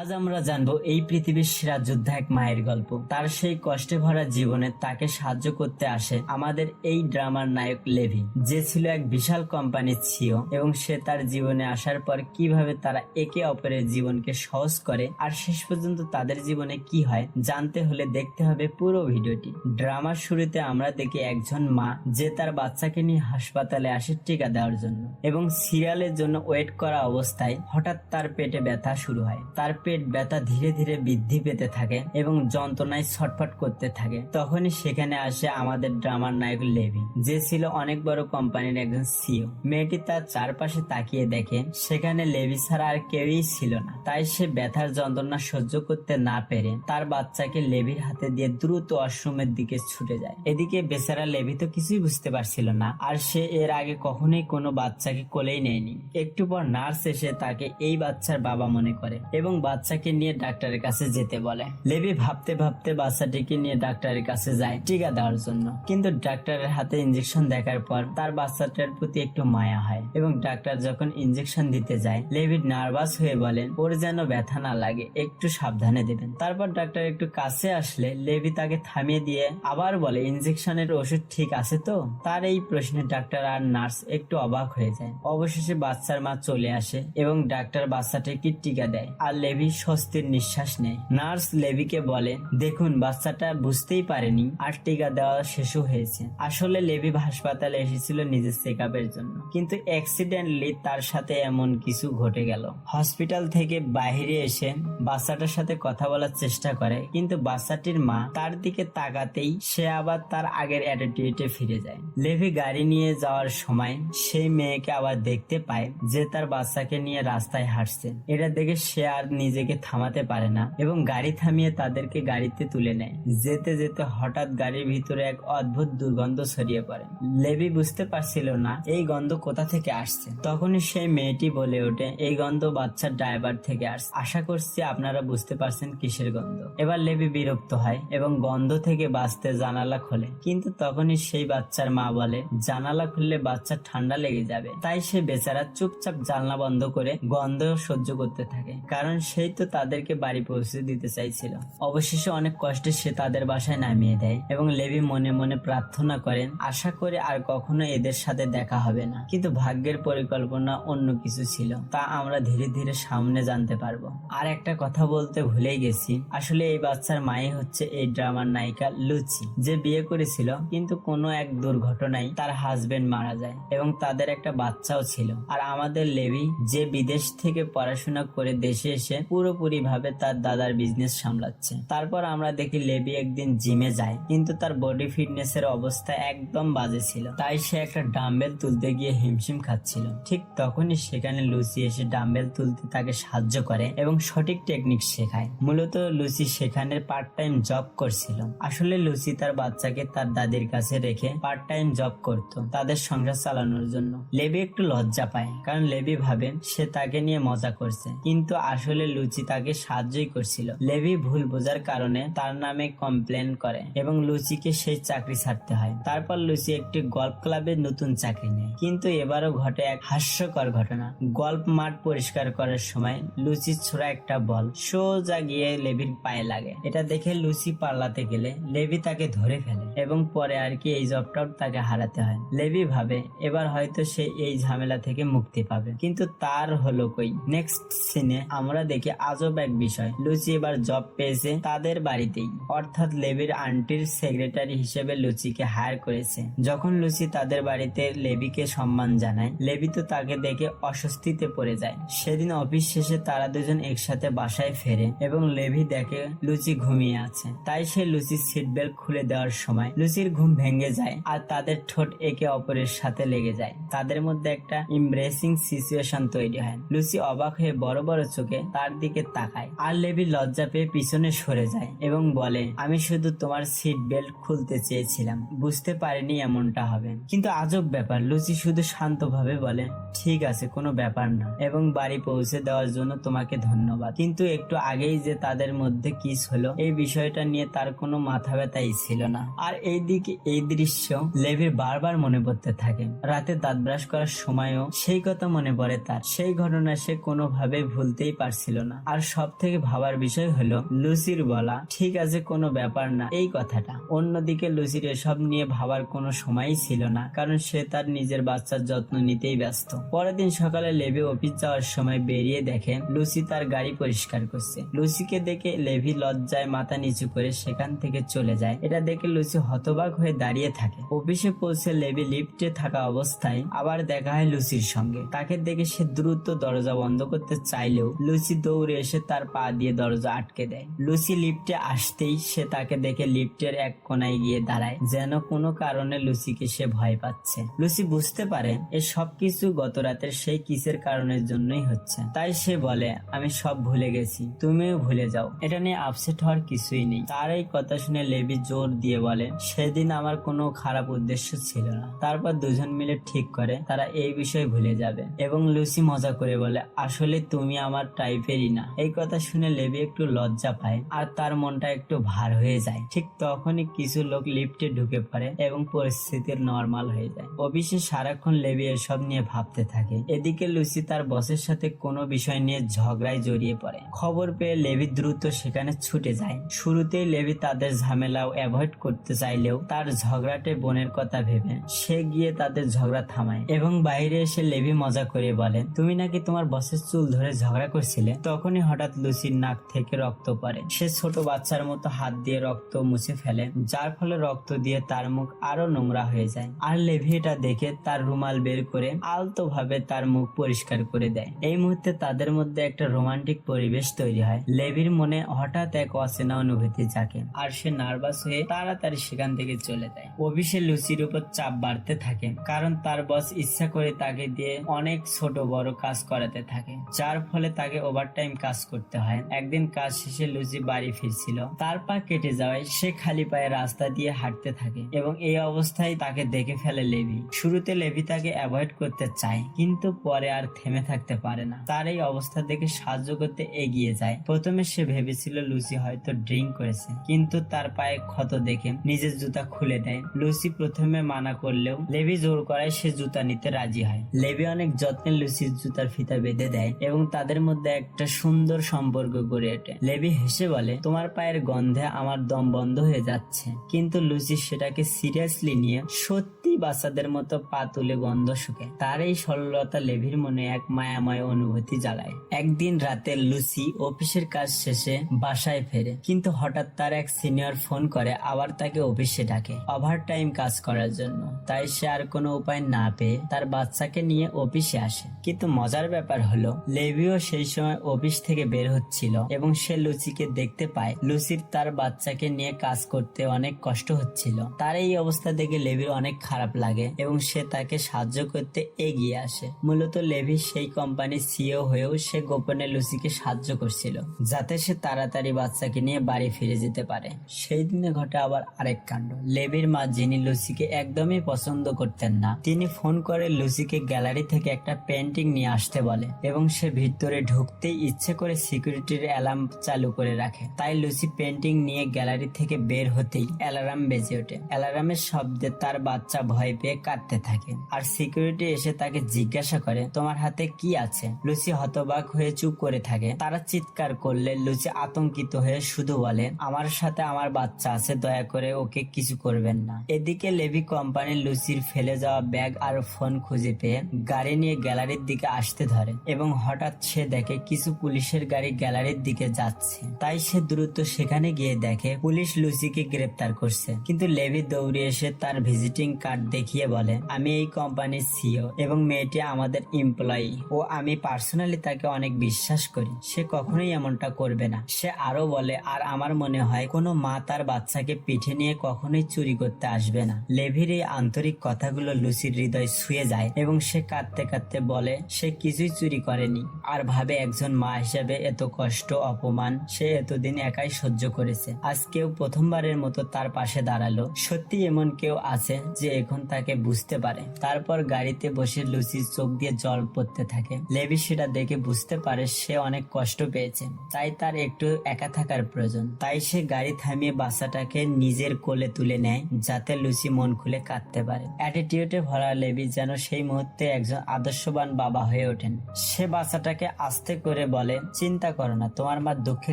আজ আমরা জানব এই পৃথিবীর সেরা যোদ্ধা এক মায়ের গল্প। তার সেই কষ্টে ভরা জীবনে তাকে সাহায্য করতে আসে আমাদের এই ড্রামার নায়ক লেভি, যে ছিল এক বিশাল কোম্পানির ছিও এবং সে তার জীবনে আসার পর কীভাবে তারা একে অপরের জীবনকে সহজ করে আর শেষ পর্যন্ত তাদের জীবনে কি হয় জানতে হলে দেখতে হবে পুরো ভিডিওটি। ড্রামার শুরুতে আমরা দেখি একজন মা, যে তার বাচ্চাকে নিয়ে হাসপাতালে আসে টিকা দেওয়ার জন্য এবং সিরিয়ালের জন্য ওয়েট করা অবস্থায় হঠাৎ তার পেটে ব্যথা শুরু হয়। তার পেট ব্যথা ধীরে ধীরে বৃদ্ধি পেতে থাকে এবং যন্ত্রণায় ছটফট করতে থাকে। তখনই সেখানে আসে আমাদের ড্রামার নায়ক লেভি, যে ছিল অনেক বড় কোম্পানির একজন সিও। মেয়েটি তার চারপাশে তাকিয়ে দেখে, সেখানে লেভি ছাড়া আর কেউই ছিল না। তাই সে ব্যথার যন্ত্রণা সহ্য করতে না পেরে তার বাচ্চাকে লেভির হাতে দিয়ে দ্রুত ওয়াশরুমের দিকে ছুটে যায়। এদিকে বেচারা লেভি তো কিছুই বুঝতে পারছিল না, আর সে এর আগে কখনোই কোনো বাচ্চাকে কোলেই নেয়নি। একটু পর নার্স এসে তাকে এই বাচ্চার বাবা মনে করে এবং বাচ্চাকে নিয়ে ডাক্তারের কাছে যেতে বলে। লেবি ভাবতে ভাবতে বাচ্চাটিকে নিয়ে ডাক্তারের কাছে যায় টিকা দেওয়ার জন্য। কিন্তু ডাক্তারের হাতে ইঞ্জেকশন দেখার পর তার বাচ্চাটার প্রতি একটু মায়া হয় এবং ডাক্তার যখন ইঞ্জেকশন দিতে যায়, লেবি নার্ভাস হয়ে বলেন, ওর যেন ব্যথা না লাগে, একটু সাবধানে দেবেন। তারপর ডাক্তার একটু কাছে আসলে লেবি তাকে থামিয়ে দিয়ে আবার বলে ইঞ্জেকশনের ওষুধ ঠিক আছে তো? তার এই প্রশ্নে ডাক্তার আর নার্স একটু অবাক হয়ে যায়। অবশেষে বাচ্চার মা চলে আসে এবং ডাক্তার বাচ্চাটিকে টিকা দেয়। আর লেভি স্বস্তির নিঃশ্বাস নেয়। নার্স লেভিকে বলে, দেখুন, বাচ্চাটা বুঝতেই পারেনি আর টিকা দেওয়া শেষও হয়েছে। আসলে লেভি হাসপাতালে এসেছিল নিজের চেক জন্য। কিন্তু অ্যাক্সিডেন্টলি তার সাথে এমন কিছু ঘটে গেল। হসপিটাল থেকে বাইরে এসে বাচ্চাটার সাথে কথা বলার চেষ্টা করে, কিন্তু বাচ্চাটির মা তার দিকে তাকাতেই সে আবার তার আগের অ্যাটিটিউডে ফিরে যায়। লেভি গাড়ি নিয়ে যাওয়ার সময় সেই মেয়েকে আবার দেখতে পায় যে তার বাচ্চাকে নিয়ে রাস্তায় হাঁটছে। এটা দেখে সে আর নিজেকে থামাতে পারে না এবং গাড়ি থামিয়ে তাদেরকে গাড়িতে তুলে নেয়। যেতে যেতে হঠাৎ গাড়ির ভিতরে এক অদ্ভুত দুর্গন্ধ ছড়িয়ে পড়ে। লেভি বুঝতে পারছিল না, এই গন্ধ কোথা থেকে আসছে? তখনই সেই মেয়েটি বলে ওঠে, এই গন্ধ বাচ্চার ড্রাইভার থেকে আসছে। আশা করছি আপনারা বুঝতে পারছেন কিসের গন্ধ। এবার লেবি বিরক্ত হয় এবং গন্ধ থেকে বাঁচতে জানালা খোলে। কিন্তু তখনই সেই বাচ্চার মা বলে, জানালা খুললে বাচ্চার ঠান্ডা লেগে যাবে। তাই সে বেচারা চুপচাপ জানলা বন্ধ করে গন্ধ সহ্য করতে থাকে। কারণ সেই তো তাদেরকে বাড়ি পৌঁছে দিতে চাইছিল। অবশেষে অনেক কষ্টে সে তাদের বাসায় নামিয়ে দেয় এবং লেবি মনে মনে প্রার্থনা করেন, আশা করে আর কখনো এদের সাথে দেখা হবে না। কিন্তু ভাগ্যের পরিকল্পনা অন্য কিছু ছিল, তা আমরা ধীরে ধীরে সামনে জানতে পারব। আর একটা কথা বলতে ভুলেই গেছি, আসলে এই বাচ্চার মাই হচ্ছে এই ড্রামার নায়িকা লুচি, যে বিয়ে করেছিল, কিন্তু কোনো এক দুর্ঘটনায় তার হাজবেন্ড মারা যায় এবং তাদের একটা বাচ্চাও ছিল। আর আমাদের লেভি যে বিদেশ থেকে পড়াশোনা করে দেশে এসে পুরোপুরি ভাবে তার দাদার বিজনেস সামলাচ্ছে। তারপর আমরা দেখি লেভি একদিন জিমে যায়, কিন্তু তার বডি ফিটনেস এর অবস্থা একদম বাজে ছিল। তাই সে একটা ডাম্বেল তুলতে গিয়ে হিমশিম খাচ্ছিল। ঠিক তখনই সেখানে লুচি এসে ডাম্বেল তুলতে তাকে সাহায্য করে এবং সঠিক টেকনিক শেখায়। মূলত লুচি সেখানে পার্ট টাইম জব করছিল। আসলে লুচি তার বাচ্চাকে তার দাদির কাছে রেখে পার্ট টাইম জব করত তাদের সংসার চালানোর জন্য। লেবি একটু লজ্জা পায়, কারণ লেবি ভাবে সে তাকে নিয়ে মজা করছে। কিন্তু আসলে লুচি তাকে সাহায্যই করছিল। লেবি ভুল বোঝার কারণে তার নামে কমপ্লেন করে এবং লুচিকে সেই চাকরি ছাড়তে হয়। তারপর লুচি একটি গল্ফ ক্লাবে নতুন চাকরি নেয়। কিন্তু এবারও ঘটে এক হাস্যকর ঘটনা। গল্ফ মাঠ পরিষ্কার করার সময় লুচির ছোড়া একটা বল সোজা গিয়ে লেবির পায়ে লাগে। এটা দেখে লুচি পাল্লাতে গেলে লেভি তাকে ধরে ফেলে এবং পরে আর কি এই জবটাও তাকে হারাতে হয়। লেভি ভাবে, এবার হয়তো সে এই ঝামেলা থেকে মুক্তি পাবে। কিন্তু তার হলো কই? নেক্সট সিনে আমরা দেখি আজব এক বিষয়। লুচি এবার জব পেয়েছে তাদের বাড়িতেই। অর্থাৎ লেবির আন্টির সেক্রেটারি হিসেবে লুচিকে হায়ার করেছে। যখন লুচি তাদের বাড়িতে লেবিকে সম্মান জানায়, লেবি তো তাকে দেখে অস্বস্তিতে পড়ে যায়। সেদিন অফিস শেষে তারা দুজন একসাথে বাসায় ফেরে এবং লেভি দেখে লুচি ঘুমিয়ে আছে। তাই সে লুচির সিট বেল্ট খুলে দেওয়ার সময় লুচির ঘুম ভেঙে যায় আর তাদের ঠোঁট একে অপরের সাথে লেগে যায়। তাদের মধ্যে একটা ইমব্রেসিং সিচুয়েশন তৈরি হয়। লুচি অবাক হয়ে বড় বড় চোখে তার দিকে তাকায়। আর লেবি লজ্জা পেয়ে পিছনে সরে যায় এবং বলে, আমি শুধু তোমার সিট বেল্ট খুলতে চেয়েছিলাম। বুঝতে পারিনি এমনটা হবে। কিন্তু আজব ব্যাপার, লুচি শুধু শান্তভাবে বলে, ঠিক আছে, কোনো ব্যাপার না। এবং বাড়ি পৌঁছে দেওয়ার জন্য তোমাকে ধন্যবাদ। কিন্তু একটু আগেই যে তাদের মধ্যে কিস হলো, এই বিষয়টা নিয়ে তার কোনো মাথা ব্যথাই ছিল না। আর এই এইদিকে এই দৃশ্য লেভির বারবার মনে পড়তে থাকে। রাতে দাঁত ব্রাশ করার সময়ও সেই কথা মনে পড়ে তার। সেই ঘটনা সে কোনোভাবে ভুলতেই পারছিল না। আর সব থেকে ভাবার বিষয় হলো, লুসির বলা, ঠিক আছে, কোনো ব্যাপার না। এই কথাটা। অন্যদিকে লুসির এসব নিয়ে ভাবার কোনো সময়ই ছিল না, কারণ সে তার নিজের বাচ্চার যত্ন নিতেই ব্যস্ত। পরের দিন সকালে লেভি অফিস যাওয়ার সময় বেরিয়ে দেখে লুসি তার গাড়ি পরিষ্কার করছে। লুসিকে দেখে লেভি লজ্জায় মাথা নিচু করে সেখান থেকে চলে যায়। এটা দেখে লুসি হতবাক হয়ে দাঁড়িয়ে থাকে। অফিসে পৌঁছে লেভি লিফটে থাকা অবস্থায় আবার দেখা হয় লুসির সঙ্গে। তাকে দেখে সে দ্রুত দরজা বন্ধ করতে চাইলেও লুসি দৌড়ে এসে তার পা দিয়ে দরজা আটকে দেয়। লুসি লিফটে আসতেই সে তাকে দেখে লিফটের এক কোনায় গিয়ে দাঁড়ায়, যেন কোনো কারণে লুসিকে সে ভয় পাচ্ছে। লুসি বুঝতে পারে, এ সবকিছু গত রাতের সেই কিসের কারণের জন্যই হচ্ছে। তাই সে বলে, আমি সব ভুলে গেছি, তুমিও ভুলে যাও। এটা নিয়ে আপসেট হওয়ার কিছুই নেই। তার এই কথা শুনে লেবি জোর দিয়ে বলে, সেদিন আমার কোনো খারাপ উদ্দেশ্য ছিল না। তারপর দুজন মিলে ঠিক করে, তারা এই বিষয়ে ভুলে যাবে। এবং লুসি মজা করে বলে, আসলে তুমি আমার টাইপেরই না। এই কথা শুনে লেবি একটু লজ্জা পায় আর তার মনটা একটু ভার হয়ে যায়। ঠিক তখনই কিছু লোক লিফটে ঢুকে পড়ে এবং পরিস্থিতির নর্মাল হয়ে যায়। অফিসে সারাক্ষণ লেবি এসব নিয়ে ভাবতে থাকে। এদিকে লুসি তার বসের সাথে কোনো বিষয় নিয়ে ঝগড়ায় জড়িয়ে পড়ে। খবর পেয়ে লেবি দ্রুত সেখানে ছুটে যায়। শুরুতেই লেবি তাদের ঝামেলাও অ্যাভয়েড করতে চাইলেও তার ঝগড়াটে বোনের কথা ভেবে সে গিয়ে তাদের ঝগড়া থামায় এবং বাইরে এসে লেবি মজা করে বলে, তুমি নাকি তোমার বসের চুল ধরে ঝগড়া করছিলে? তখনই হঠাৎ লুসির নাক থেকে রক্ত পড়ে। সে ছোট বাচ্চার মতো হাত দিয়ে রক্ত মুছে ফেলে, যার ফলে রক্ত দিয়ে তার মুখ আরও নোংরা হয়ে যায়। আর লেভি এটা দেখে তার রুমাল বের করে আলতো ভাবে তার মুখ পরিষ্কার করে দেয়। এই মুহূর্তে তাদের মধ্যে একটা রোমান্টিক পরিবেশ তৈরি হয়। লেভির মনে হঠাৎ এক অচেনা অনুভূতি জাগে, আর সে নার্ভাস হয়ে তাড়াতাড়ি সেখান থেকে চলে যায়। অফিসে লুসির উপর চাপ বাড়তে থাকে, কারণ তার বস ইচ্ছা করে তাকে দিয়ে অনেক ছোট বড় কাজ করাতে থাকে, যার ফলে তাকে ওভারটাইম কাজ করতে হয়। একদিন কাজ শেষে লুসি বাড়ি ফিরছিল। তার পা কেটে যাওয়ায় সে খালি পায়ে রাস্তা দিয়ে হাঁটতে থাকে এবং এই অবস্থায় তাকে দেখে ফেলে লেভি। শুরুতে লেভি তাকে অ্যাভয়েড করতে চায়, কিন্তু পরে আর থেমে থাকতে পারে না। তার এই অবস্থা দেখে সাহায্য করতে এগিয়ে যায়। প্রথমে সে ভেবেছিল লুসি হয়তো ড্রিঙ্ক করেছে, কিন্তু তার পায়ে ক্ষত দেখে নিজের জুতা খুলে দেয়। লুসি প্রথমে মানা করলেও লেভি জোর করায় সে জুতা নিতে রাজি হয়। লেভি অনেক যত্নে লুসির জুতার ফিতা বেঁধে দেয় এবং তাদের মধ্যে একটা সুন্দর সম্পর্ক গড়ে ওঠে। লেভি হেসে বলে, তোমার পায়ের গন্ধে আমার দম বন্ধ হয়ে যাচ্ছে। কিন্তু লুসি সেটাকে সিরিয়াসলি নিয়ে সত্যি বাচ্চাদের মতো পা তুলে গন্ধ শুকে। তার এই সরলতা লেভির মনে এক মায়াময় অনুভূতি জাগায়। একদিন রাতে লুসি অফিসের কাজ শেষে বাসায় ফেরে, কিন্তু হঠাৎ তার এক সিনিয়র ফোন করে, আবার তাকে অফিসে ডাকে ওভার টাইম কাজ করার জন্য। তাই সে আর কোনো উপায় না পেয়ে তার বাচ্চাকে নিয়ে অফিসে আসে। কিন্তু মজার ব্যাপার হলো, লেভিও সেই সময় অফিস থেকে বের হচ্ছিল এবং সে লুচিকে দেখতে পায়। লুসির তার বাচ্চাকে নিয়ে কাজ করতে অনেক কষ্ট হচ্ছিল। তার এই অবস্থা দেখে লেভির অনেক খারাপ লাগে এবং সে তাকে সাহায্য করতে এগিয়ে আসে। মূলত লেভি সেই কোম্পানির সিও হয়েও সে গোপনে লুসিকে সাহায্য করছিল, যাতে সে তাড়াতাড়ি বাচ্চাকে নিয়ে বাড়ি ফিরে যেতে পারে। সেই দিনে ঘটে আবার আরেক কাণ্ড। লেভির মা, যিনি লুসিকে একদমই পছন্দ করতেন না, তিনি ফোন করে লুসিকে গ্যালারি থেকে একটা পেন্টিং নিয়ে আসতে বলে এবং সে ভিতরে ঢুকতেই ইচ্ছে করে সিকিউরিটির অ্যালার্ম চালু করে রাখে। তাই লুসি পেন্টিং নিয়ে গ্যালারি থেকে বের হতেই অ্যালার্ম বেজে ওঠে। অ্যালার্মের শব্দে তার বাচ্চা ভয় পেয়ে কাঁদতে থাকে। আর সিকিউরিটি এসে তাকে জিজ্ঞাসা করে, তোমার হাতে কি আছে? লুসি হতবাক হয়ে চুপ করে থাকে। তারা চিৎকার করলে লুচি আতঙ্কিত হয়ে শুধু বলে, আমার সাথে আমার বাচ্চা আছে, দয়া করে ওকে কিছু করবেন না। এদিকে লেভি কোম্পানির লুসির ফেলে যাওয়া ব্যাগ আর ফোন খুঁজে পেয়ে গাড়ি নিয়ে গ্যালারির দিকে আসতে ধরে এবং হঠাৎ সে দেখে কিছু পুলিশের গাড়ি গ্যালারির দিকে যাচ্ছে। তাই সে দ্রুত সেখানে গিয়ে দেখে, পুলিশ লুসিকে গ্রেপ্তার করছে। কিন্তু লেভি দৌড়ে এসে তার ভিজিটিং কার্ড দেখিয়ে বলে, আমি এই কোম্পানির সিও এবং মেয়েটি আমাদের এমপ্লয়ি ও আমি পার্সোনালি তাকে অনেক বিশ্বাস করি। সে কখনোই এমনটা করবে না। সে আরও বলে, আর আমার মনে হয় কোনো মা তার বাচ্চাকে পিঠে নিয়ে কখনোই চুরি করতে আসবে না। লেভির এই আন্তরিক কথাগুলো লুসির হৃদয় ছুঁয়ে যায় এবং সে কাঁদতে কাঁদতে বলে, সে কিছুই চুরি করেনি। আর ভাবে একজন মা হিসেবে এত কষ্ট, অপমান, সে এতদিন একাই সহ্য করেছে। আজ কেউ প্রথমবারের মতো তার পাশে দাঁড়াল। সত্যি এমন কেউ আছে যে এখন তাকে বুঝতে পারে। তারপর গাড়িতে বসে লুসির চোখ দিয়ে জল পড়তে থাকে। লেভি সেটা দেখে বুঝতে পারে সে অনেক কষ্ট পেয়েছে। তাই তার একটু একা থাকার প্রয়োজন। তাই সে গাড়ি থামিয়ে বাচ্চাটাকে নিজের কোলে তুলে নেয়, যাতে লুচি মন খুলে কাঁদতে পারে। অ্যাটিটিউডে ভরা লেবি যেন সেই মুহূর্তে একজন আদর্শবান বাবা হয়ে ওঠেন। সে বাচ্চাটাকে আস্তে করে করে বলে, চিন্তা করো না, তোমার মা দুঃখে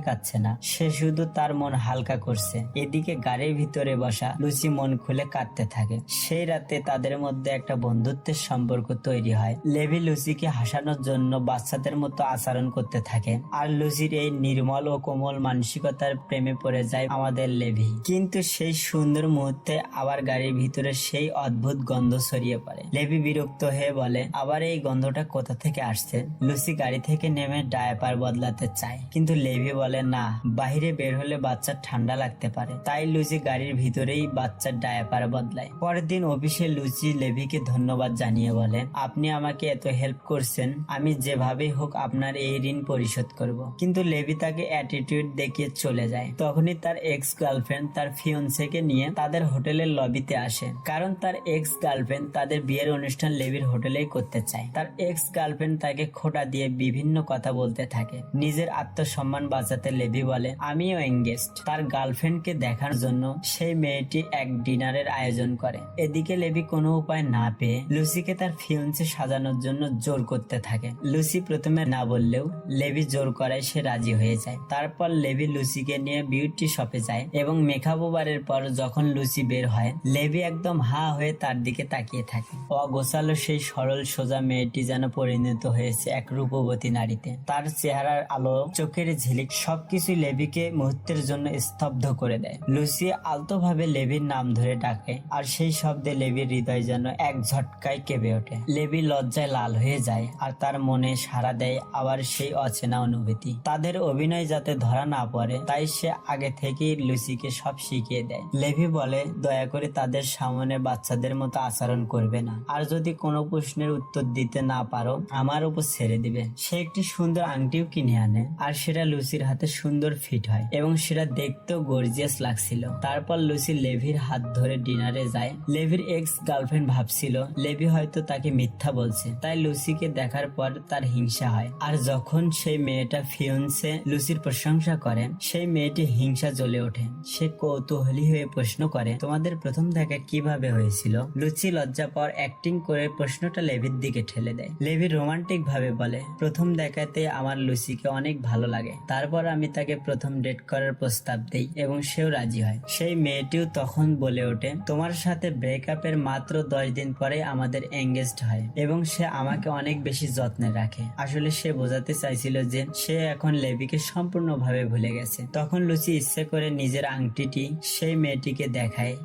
কাচ্ছে না। সে শুধু তার মন হালকা করছে। এদিকে গাড়ির ভিতরে বসা লুচি মন খুলে কাঁদতে থাকে। সেই রাতে তাদের মধ্যে একটা বন্ধুত্বের সম্পর্ক তৈরি হয়। লেভি লুচিকে হাসানোর জন্য বাচ্চাদের মতো আচরণ করতে থাকে। আর লুচির এই নির্মল ও কোমল মানসিকতার প্রেমে পড়ে যায় আমাদের লেভি। কিন্তু সেই সুন্দর মুহূর্তে আবার গাড়ির ভিতরে সেই অদ্ভুত গন্ধ ছড়িয়ে পড়ে। লেভি বিরক্ত হয়ে বলে, আবার এই গন্ধটা কোথা থেকে আসছে? লুচি গাড়ি থেকে নেমে ডায়াপার বদলাতে চায়। কিন্তু লেভি বলে, না বাইরে বের হলে বাচ্চার ঠান্ডা লাগতে পারে। তাই লুচি গাড়ির ভিতরেই বাচ্চার ডায়াপার বদলায়। পরের দিন অফিসে লুচি লেভিকে ধন্যবাদ জানিয়ে বলে, আপনি আমাকে এত হেল্প করছেন, আমি যেভাবেই হোক আপনার এই ঋণ পরিশোধ করব। কিন্তু লেভি তাকে অ্যাটিটিউড দেখিয়ে চলে যায়। তখনই তার এক্স গার্লফ্রেন্ড তার ফিয়ন্সেকে নিয়ে তাদের হোটেলের লবিতে আসে। কারণ তার এক্স গার্লফ্রেন্ড তাদের বিয়ের অনুষ্ঠান লেভির হোটেলেই করতে চায়। তার এক্স গার্লফ্রেন্ড তাকে খোটা দিয়ে বিভিন্ন কথা বলতে থাকে। নিজের আত্মসম্মান বাঁচাতে লেভি বলে, আমিও এঙ্গেজড তার গার্লফ্রেন্ডকে দেখার জন্য সেই মেয়েটি এক ডিনারের আয়োজন করে। এদিকে লেভি কোনো উপায় না পেয়ে লুসিকে তার ফিয়ন্সে সাজানোর জন্য জোর করতে থাকে। লুসি প্রথমে না বললেও লেভি জোর করায় সে রাজি হয়ে যায়। তারপর লেভি লুসিকে নিয়ে বিউটি শপে যায় এবং মেকআপ ওভারের পর যখন লুসি বের হয় লেভি একদম হা হয়ে তার দিকে তাকিয়ে থাকে। অগোছালো সেই সরল সোজা মেয়েটি যেন পরিণত হয়েছে এক রূপবতী নারীতে। তার চেহারার আলো, চোখের ঝিলিক সবকিছু লেভিকে মুহূর্তের জন্য স্তব্ধ করে দেয়। লুসি আলতোভাবে লেভির নাম ধরে ডাকে, আর সেই শব্দে লেভির হৃদয় যেন এক ঝটকায় কেঁপে ওঠে। লেভি লজ্জায় লাল হয়ে যায়, আর তার মনে সাড়া দেয় আবার সেই অচেনা অনুভূতি। তাদের অভিনয় যাতে ধরা না পড়ে, তাই সে আগে থেকেই লুসিকে সব শিখিয়ে দেয়। লেভি বলে, দয়া করে তাদের সামনে বাচ্চাদের মতো আচরণ করবে না। আর যদি কোনো প্রশ্নের উত্তর দিতে না পারো, আমার উপর ছেড়ে দিবে। সে একটি সুন্দর আংটিও কিনে আনে। আর সেটা লুসির হাতে সুন্দর ফিট হয় এবং সেটা দেখতেও গর্জিয়াস লাগছিল। তারপর লুসি লেভির হাত ধরে ডিনারে যায়। লেভির এক্স গার্লফ্রেন্ড ভাবছিল, লেভি হয়তো তাকে মিথ্যা বলছে। তাই লুসিকে দেখার পর তার হিংসা হয়। আর যখন সেই মেয়েটা ফিয়ন্সে লুসির প্রশংসা করে, সেই মেয়েটি হিংসা জ্বলে ওঠে। সে কৌতূহলী হয়ে প্রশ্ন করে, তোমাদের প্রথম দেখা কীভাবে হয়েছিল? লুচি লজ্জা পর অ্যাক্টিং করে প্রশ্নটা লেভির দিকে ঠেলে দেয়। লেভি রোমান্টিক ভাবে বলে, প্রথম দেখাতে আমার লুসিকে অনেক ভালো লাগে। তারপর আমি তাকে প্রথম ডেট করার প্রস্তাব দেই এবং সেও রাজি হয়। সেই মেয়েটিও তখন বলে ওঠে, তোমার সাথে ব্রেকআপের মাত্র দশ দিন পরে আমাদের এঙ্গেজড হয় এবং সে আমাকে অনেক বেশি যত্নে রাখে। আসলে সে বোঝাতে চাইছিল যে সে এখন লেভিকে সম্পূর্ণভাবে ভুলে গেছে। তখন লুচি ইচ্ছে করে নিজের আংটিটি সেই মেয়েটিকে দেখায়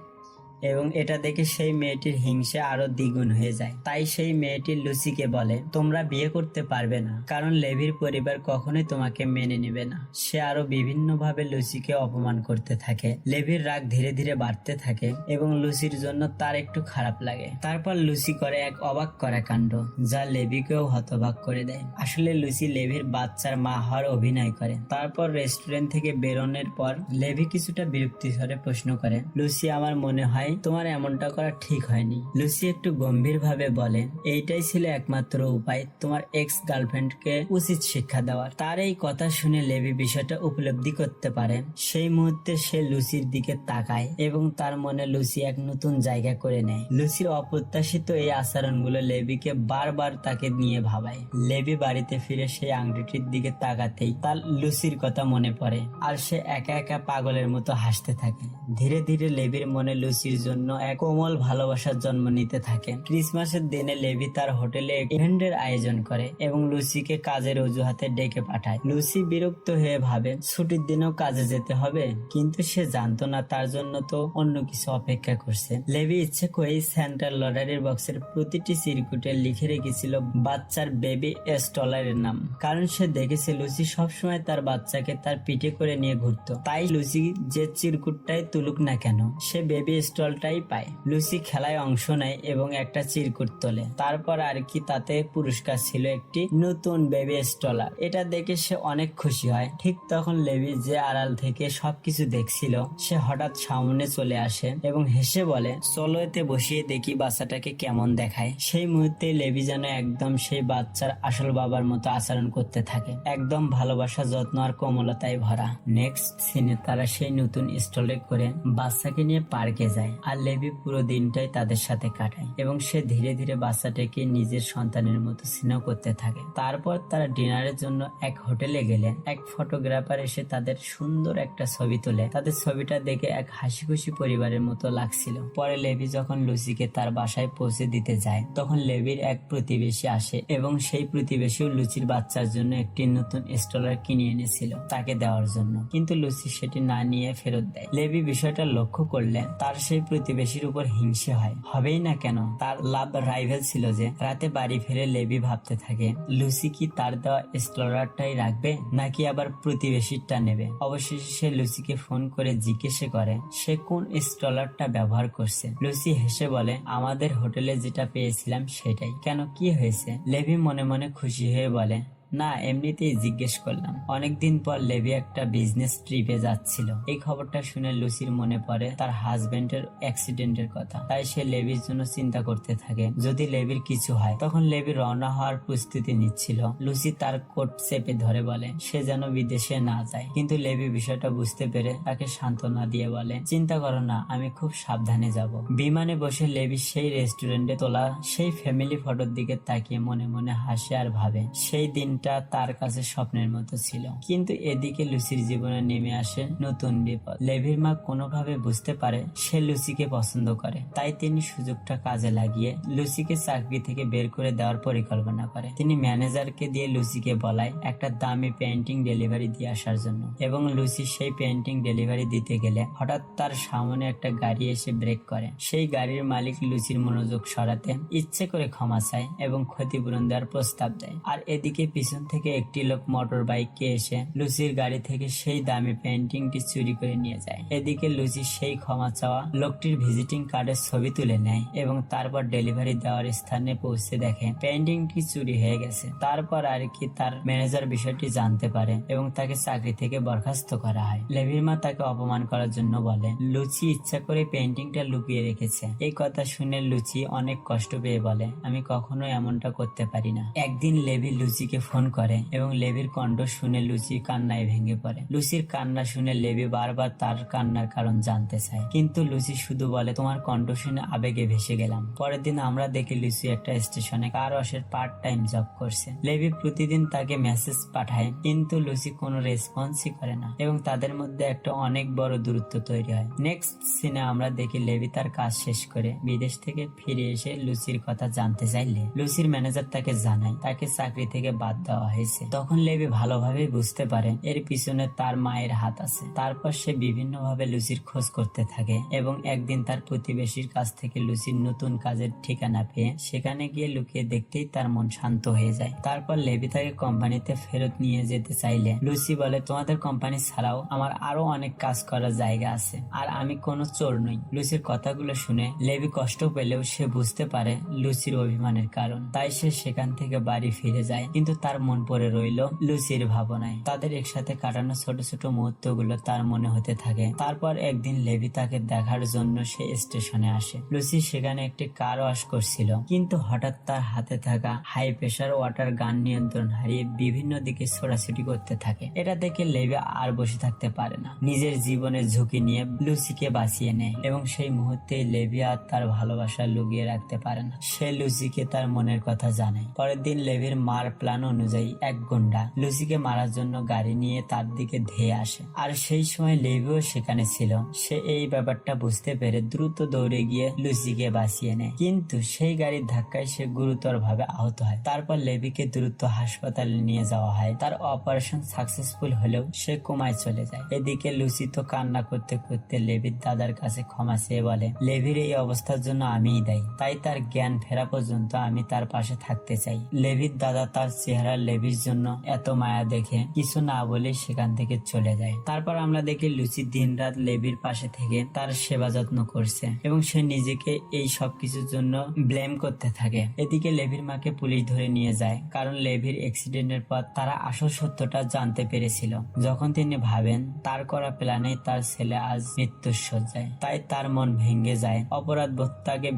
এবং এটা দেখে সেই মেয়েটির হিংসা আরও দ্বিগুণ হয়ে যায়। তাই সেই মেয়েটি লুসিকে বলে, তোমরা বিয়ে করতে পারবে না, কারণ লেভির পরিবার কখনোই তোমাকে মেনে নেবে না। সে আরও বিভিন্ন ভাবে লুসিকে অপমান করতে থাকে। লেভির রাগ ধীরে ধীরে বাড়তে থাকে এবং লুসির জন্য তার একটু খারাপ লাগে। তারপর লুসি করে এক অবাক করা কাণ্ড, যা লেভিকেও হতবাক করে দেয়। আসলে লুসি লেভির বাচ্চার মা হওয়ার অভিনয় করে। তারপর রেস্টুরেন্ট থেকে বেরোনোর পর লেভি কিছুটা বিরক্তি স্বরে প্রশ্ন করে, লুসি, আমার মনে হয় তোমার এমনটা করা ঠিক হয়নি। লুসি একটু গম্ভীর ভাবে বলে, এইটাই ছিল একমাত্র উপায়। তোমার এক্স গার্লফ্রেন্ডকে উচিত শিক্ষা দেওয়ার। তার এই কথা শুনে লেভি বিষয়টা উপলব্ধি করতে পারে। সেই মুহূর্তে সে লুসির দিকে তাকায় এবং তার মনে লুসি এক নতুন জায়গা করে নেয়। লুসির অপ্রত্যাশিত এই আচরণগুলো লেভিকে বারবার তাকে নিয়ে ভাবায়। লেভি বাড়িতে ফিরে সেই আংটিটির দিকে তাকাতেই তার লুসির কথা মনে পড়ে আর সে একা একা পাগলের মতো হাসতে থাকে। ধীরে ধীরে লেভির মনে লুসির জন্য এক কোমল ভালোবাসার জন্ম নিতে থাকে ক্রিসমাসের দিনে লেভি তার হোটেলে ইভেন্টের আয়োজন করে এবং লুসিকে কাজের অজুহাতে ডেকে পাঠায়। লুসি বিরক্ত হয়ে ভাবে ছুটির দিনেও কাজে যেতে হবে? কিন্তু সে জানতো না তার জন্য তো অন্য কিছু অপেক্ষা করছে। লেভি ইচ্ছে করেই সেন্ট্রাল লটারির বক্সের প্রতিটি সিরকুটে লিখে রেখেছিল বাচ্চার বেবি স্টলারের নাম। কারণ সে দেখেছে লুসি সবসময় তার বাচ্চাকে তার পিঠে করে নিয়ে ঘুরতো। তাই লুসি যে চিরকুটটাই তুলুক না কেন, সে বেবি স্টলটাই পায়। লুসি খেলায় অংশ নেয় এবং একটা চিরকুট তোলে। তারপর আর কি তাতে পুরস্কার ছিল একটি নতুন বেবি স্টলার। এটা দেখে সে অনেক খুশি হয়। ঠিক তখন লেভি যে আড়াল থেকে সবকিছু দেখছিল, সে হঠাৎ সামনে চলে আসে এবং হেসে বলে চলো এতে বসিয়ে দেখি বাচ্চাটাকে কেমন দেখায়। সেই মুহূর্তে লেভি যেন একদম সেই বাচ্চার আসল বাবার মতো আচরণ করতে থাকে। একদম ভালোবাসা, যত্ন আর কোমলতায় ভরা। নেক্সট সিনে তারা সেই নতুন স্টলে করে বাচ্চাকে নিয়ে পার্কে যায়। আর লেবি পুরো দিনটাই তাদের সাথে কাটায় এবং সে ধীরে ধীরে বাচ্চাটাকে নিজের সন্তানের মতো স্নেহ করতে থাকে। তারপর তারা ডিনারের জন্য এক হোটেলে গেলে এক ফটোগ্রাফার এসে তাদের সুন্দর একটা ছবি তোলে। তাদের ছবিটা দেখে এক হাসি খুশি পরিবারের মতো লাগছিল। পরে লেবি যখন লুসিকে তার বাসায় পৌঁছে দিতে যায়, তখন লেবির এক প্রতিবেশী আসে এবং সেই প্রতিবেশীও লুচির বাচ্চার জন্য একটি নতুন স্টলার কিনে এনেছিল তাকে দেওয়ার জন্য। কিন্তু লুচি সেটি না নিয়ে ফেরত দেয়। লেবি বিষয়টা লক্ষ্য করলেন। তার সেই প্রতিবেশীর উপর হিংসে হয়। হবেই না কেন? তার লাভ রাইভেল ছিল যে, রাতে বাড়ি ফিরে লেবি ভাবতে থাকে, লুসি কি তার দেওয়া স্টলারটাই রাখবে, নাকি আবার প্রতিবেশীরটা নেবে? অবশেষে সে লুসিকে ফোন করে জিজ্ঞেসে করে, সে কোন স্টলারটা ব্যবহার করছে? লুসি হেসে বলে, আমাদের হোটেলে যেটা পেয়েছিলাম সেটাই। কেন, কি হয়েছে? লেভি মনে মনে খুশি হয়ে বলে না, এমনিতেই জিজ্ঞেস করলাম। অনেকদিন পর লেভি একটা বিজনেস ট্রিপে যাচ্ছিল। এই খবরটা শুনে লুসির মনে পড়ে তার হাজবেন্ডের অ্যাক্সিডেন্টের কথা। তাই সে লেভির জন্য চিন্তা করতে থাকে। যদি লেভির কিছু হয়, তখন লেভি রওনা হওয়ার প্রস্তুতি নিচ্ছিল। লুসি তার কোট চেপে ধরে বলে, সে যেন বিদেশে না যায়। কিন্তু লেভি বিষয়টা বুঝতে পেরে তাকে সান্ত্বনা দিয়ে বলে, চিন্তা করো না, আমি খুব সাবধানে যাব। বিমানে বসে লেভি সেই রেস্টুরেন্টে তোলা সেই ফ্যামিলি ফটোর দিকে তাকিয়ে মনে মনে হাসে আর ভাবে, সেই দিনটা তার কাছে স্বপ্নের মতো ছিল। কিন্তু এদিকে লুসির জীবনে নেমে আসে নতুন বিপদ। লেভির মা কোনোভাবে বুঝতে পারে সে লুসিকে পছন্দ করে। তাই তিনি সুযোগটা কাজে লাগিয়ে লুসিকে চাকরি থেকে বের করে দেওয়ার পরিকল্পনা করে। তিনি ম্যানেজারকে দিয়ে লুসিকে বলায় একটা দামি পেন্টিং ডেলিভারি দিয়ে আসার জন্য। এবং লুসি সেই পেন্টিং ডেলিভারি দিতে গেলে হঠাৎ তার সামনে একটা গাড়ি এসে ব্রেক করে। সেই গাড়ির মালিক লুচির মনোযোগ সরাতে ইচ্ছে করে ক্ষমা চায় এবং ক্ষতিপূরণ দেওয়ার প্রস্তাব দেয়। আর এদিকে পিছন থেকে একটি লোক মোটর বাইকে এসে লুচির গাড়ি থেকে সেই দামি পেন্টিংটি চুরি করে নিয়ে যায়। এদিকে লুচি সেই ক্ষমা চাওয়া লোকটির ভিজিটিং কার্ডের ছবি তুলে নেয় এবং তারপর ডেলিভারি দেওয়ার স্থানে পৌঁছে দেখে পেন্টিংটি চুরি হয়ে গেছে। তারপর আর কি তার ম্যানেজার বিষয়টি জানতে পারে এবং তাকে চাকরি থেকে বরখাস্ত করা হয়। লেভির মা তাকে অপমান করার জন্য বলে, লুচি ইচ্ছা করে পেন্টিংটা লুকিয়ে রেখেছে। এই কথা শুনে লুচি অনেক কষ্ট পেয়ে বলে, আমি কখনো এমনটা করতে পারি না। একদিন লেভি লুচিকে ফোন করে এবং লেভির কণ্ঠ শুনে লুচি কান্নায় ভেঙে পড়ে। লুচির কান্না শুনে লেভি বারবার তার কান্নার কারণ জানতে চায়। কিন্তু লুচি শুধু বলে, তোমার কণ্ঠ শুনে আবেগে ভেসে গেলাম। পরের দিন আমরা দেখি লুচি একটা স্টেশনে কার ওয়াশের পার্ট টাইম জব করছে। লেভি প্রতিদিন তাকে মেসেজ পাঠায়, কিন্তু লুচি কোনো রেসপন্সই করে না এবং তাদের মধ্যে একটা অনেক বড় দূরত্ব তৈরি হয়। নেক্সট সিনে আমরা দেখি লেভি তার কাজ শেষ করে বিদেশ থেকে ফিরে এসে লুচির কথা জানতে চাইলে। লুচির ম্যানেজার তাকে জানায়, তাকে চাকরি থেকে বাদ দেওয়া হয়েছে। তখন লেভি ভালোভাবে বুঝতে পারে এর পিছনে তার মায়ের হাত আছে। তারপর সে বিভিন্ন ভাবে লুচির খোঁজ করতে থাকে এবং একদিন তার প্রতিবেশীর কাছ থেকে লুচির নতুন কাজের ঠিকানা পেয়ে সেখানে গিয়ে লুকিয়ে দেখতেই তার মন শান্ত হয়ে যায়। তারপর লেভি তাকে কোম্পানিতে ফেরত নিয়ে যেতে চাইলে, লুচি বলে, তোমাদের কোম্পানি ছাড়াও আমার আরও অনেক কাজ করার জায়গা আছে আর আমি কোনো চোর নই। লুচির কথাগুলো শুনে লেভি কষ্ট পেলেও সে বুঝতে পারে লুচির অভিমানের কারণ। তাই সে সেখান থেকে বাড়ি ফিরে যায়। কিন্তু তার মন পড়ে রইল লুচির ভাবনায়। তাদের একসাথে কাটানো ছোট ছোট মুহূর্তগুলো তার মনে হতে থাকে। তারপর একদিন লেভি তাকে দেখার জন্য সে স্টেশনে আসে। লুচি সেখানে একটি কার ওয়াশ করছিল। কিন্তু হঠাৎ তার হাতে থাকা হাই প্রেসার ওয়াটার গান নিয়ন্ত্রণ হারিয়ে বিভিন্ন দিকে ছোড়াছুটি করতে থাকে। এটা দেখে লেভি আর বসে থাকতে পারে না। নিজের জীবনের ঝুঁকি নিয়ে লুচিকে বাঁচিয়ে নেয় এবং সেই মুহূর্তে লেভি আর তার ভালোবাসা লুকিয়ে রাখতে পারে না। সে লুচিকে তার মনের কথা জানায়। পরের দিন লেভির মার প্ল্যান অনুযায়ী এক গুন্ডা লুচিকে মারার জন্য গাড়ি নিয়ে তার দিকে ধেয়ে আসে। আর সেই সময় লেভিও সেখানে ছিল। সে এই ব্যাপারটা বুঝতে পেরে দ্রুত দৌড়ে গিয়ে লুচিকে বাঁচিয়ে নেয়। কিন্তু সেই গাড়ির ধাক্কায় সে গুরুতর ভাবে আহত হয়। তারপর লেভিকে দ্রুত হাসপাতালে নিয়ে যাওয়া হয়। তার অপারেশন সাকসেসফুল হলেও সে কোমায় চলে যায়। এদিকে লুচি তো কান্না করতে করতে লেভির দাদার কাছে ক্ষমা চেয়ে বলে, লেভির এই অবস্থার জন্য আমিই দায়ী। তাই তার জ্ঞান ফেরা পর্যন্ত আমি তার পাশে থাকতে চাই। লেভির দাদা তার চেহারা লেভির জন্য এত মায়া দেখে কিছু না বলে সেখান থেকে চলে যায়। তারপর আমরা দেখি লুচি দিনরাত লেভির পাশে থেকে তার সেবা যত্ন করছে এবং সে নিজেকে এই সব কিছুর জন্য ব্লেম করতে থাকে। এদিকে লেভির মাকে পুলিশ ধরে নিয়ে যায়, কারণ লেভির অ্যাক্সিডেন্টের পর তারা আসল সত্যটা জানতে পেরেছিল। যখন তিনি ভাবেন, তার করা প্ল্যানে তার ছেলে আজ মৃত্যুর সজ্জায় তাই তার মন ভেঙে যায়, অপরাধ বোধ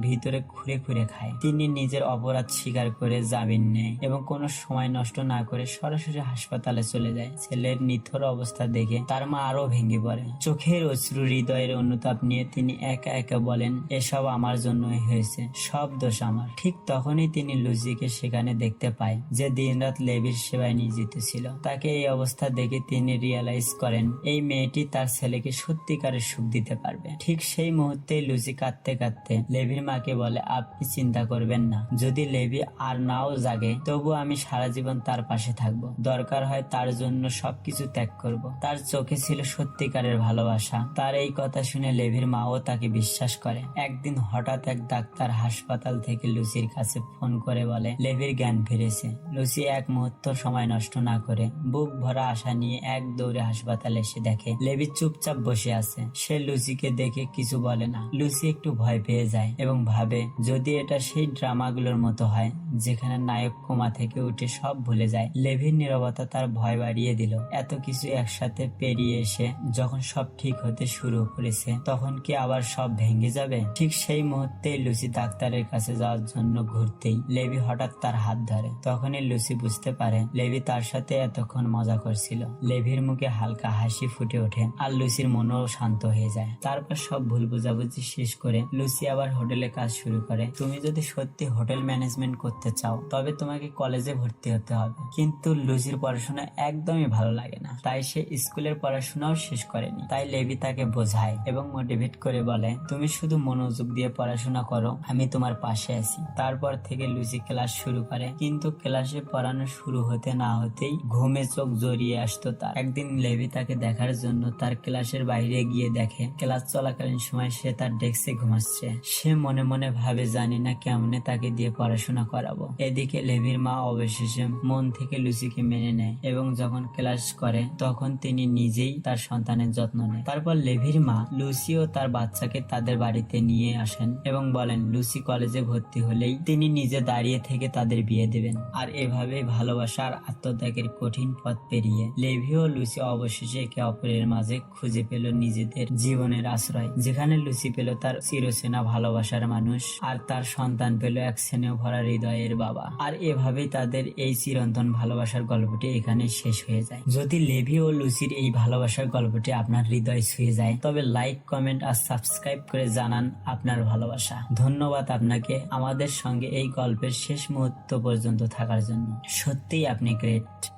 ভিতরে খুঁড়ে খুঁড়ে খায়। তিনি নিজের অপরাধ স্বীকার করে জামিন নেয় এবং কোনো সময় নষ্ট নষ্ট না করে সরাসরি হাসপাতালে চলে যায়। ছেলের নিথর অবস্থা দেখে তার মা আরও ভেঙে পড়ে। চোখের অশ্রু হৃদয়ের অনুতাপ নিয়ে তিনি একা একা বলেন, এসব আমার জন্যই হয়েছে, সব দোষ আমার। ঠিক তখনই তিনি লুজিকে সেখানে দেখতে পায়, যে দিনরাত লেবির সেবায় নিয়োজিত ছিল। তাকে এই অবস্থা দেখে তিনি রিয়ালাইজ করেন, এই মেয়েটি তার ছেলেকে সত্যিকারের সুখ দিতে পারবে। ঠিক সেই মুহূর্তে লুজি কাঁদতে কাঁদতে লেভির মাকে বলে, আপনি চিন্তা করবেন না, যদি লেভি আর নাও জাগে তবু আমি সারা জীবন তার পাশে থাকব। দরকার হয় তার জন্য সবকিছু ত্যাগ করব। তার চোখে ছিল সত্যিকারের ভালোবাসা। তার এই কথা শুনে লেভির মাও তাকে বিশ্বাস করে। একদিন হঠাৎ এক ডাক্তার হাসপাতাল থেকে লুসির কাছে ফোন করে বলে, লেভির জ্ঞান ফিরেছে। লুসি এক মুহূর্ত সময় নষ্ট না করে বুক ভরা আশা নিয়ে এক দৌড়ে হাসপাতালে এসে দেখে, লেভি চুপচাপ বসে আছে। সে লুসিকে দেখে কিছু বলে না। লুসি একটু ভয় পেয়ে যায় এবং ভাবে, যদি এটা সেই ড্রামাগুলোর মতো হয়, যেখানে নায়ক কোমা থেকে উঠে সব ভুলে যায়। লেভির নীরবতা তার ভয় বাড়িয়ে দিল। এত কিছু একসাথে পেরিয়ে এসে যখন সব ঠিক হতে শুরু করেছে, তখন কি আবার সব ভেঙে যাবে? ঠিক সেই মুহূর্তে লুসি ডাক্তারের কাছে যাওয়ার জন্য ঘুরতেই লেভি হঠাৎ তার হাত ধরে। তখনই লুসি বুঝতে পারে লেভি তার সাথে এতক্ষণ মজা করছিল। লেভির মুখে হালকা হাসি ফুটে ওঠে আর লুসির মনও শান্ত হয়ে যায়। তারপর সব ভুল বোঝাবুঝি শেষ করে লুসি আবার হোটেলে কাজ শুরু করে। তুমি যদি সত্যি হোটেল ম্যানেজমেন্ট করতে চাও, তবে তোমাকে কলেজে ভর্তি হতে হবে। কিন্তু লুসির পড়াশোনা একদমই ভালো লাগে না। তাই সে স্কুলের পড়াশোনাও শেষ করেনি। তাই লেভি তাকে বোঝায় এবং মোটিভেট করে বলে, তুমি শুধু মনোযোগ দিয়ে পড়াশোনা করো, আমি তোমার পাশে আছি। তারপর থেকে লুজি ক্লাস শুরু করে। কিন্তু ক্লাসে পড়ানো শুরু হতে না হতেই ঘুমে চোখ জড়িয়ে আসতো তার। একদিন লেভি তাকে দেখার জন্য তার ক্লাসের বাইরে গিয়ে দেখে, ক্লাস চলাকালীন সময় সে তার ডেস্কে ঘুমাচ্ছে। সে মনে মনে ভাবে, জানি না কেমনে তাকে দিয়ে পড়াশোনা করাবো। এদিকে লেভির মা অবশেষে মন থেকে লুসিকে মেনে নেয় এবং যখন ক্লাস করে, তখন তিনি নিজেই তার সন্তানের যত্ন নেয়। তারপর লেভির মা লুসি ও তার বাচ্চাকে তাদের বাড়িতে নিয়ে আসেন এবং বলেন, লুসি কলেজে ভর্তি হলেই তিনি নিজে দাঁড়িয়ে থেকে তাদের বিয়ে দেবেন। আর এভাবে ভালোবাসা আর আত্মত্যাগের কঠিন পথ পেরিয়ে লেভি ও লুসি অবশেষে একে অপরের মাঝে খুঁজে পেল নিজেদের জীবনের আশ্রয়, যেখানে লুসি পেল তার চিরসেনা ভালোবাসার মানুষ আর তার সন্তান পেল এক স্নেহ ভরা হৃদয়ের বাবা। আর এভাবেই তাদের এই চিরন্তন ভালোবাসার গল্পটি এখানে শেষ হয়ে যায়। যদি লেভি ও লুসির এই ভালোবাসার গল্পটি আপনার হৃদয় ছুঁয়ে যায়, তবে লাইক, কমেন্ট আর সাবস্ক্রাইব করে জানান আপনার ভালোবাসা। ধন্যবাদ আপনাকে আমাদের সঙ্গে এই গল্পের শেষ মুহূর্ত পর্যন্ত থাকার জন্য। সত্যিই আপনি গ্রেট।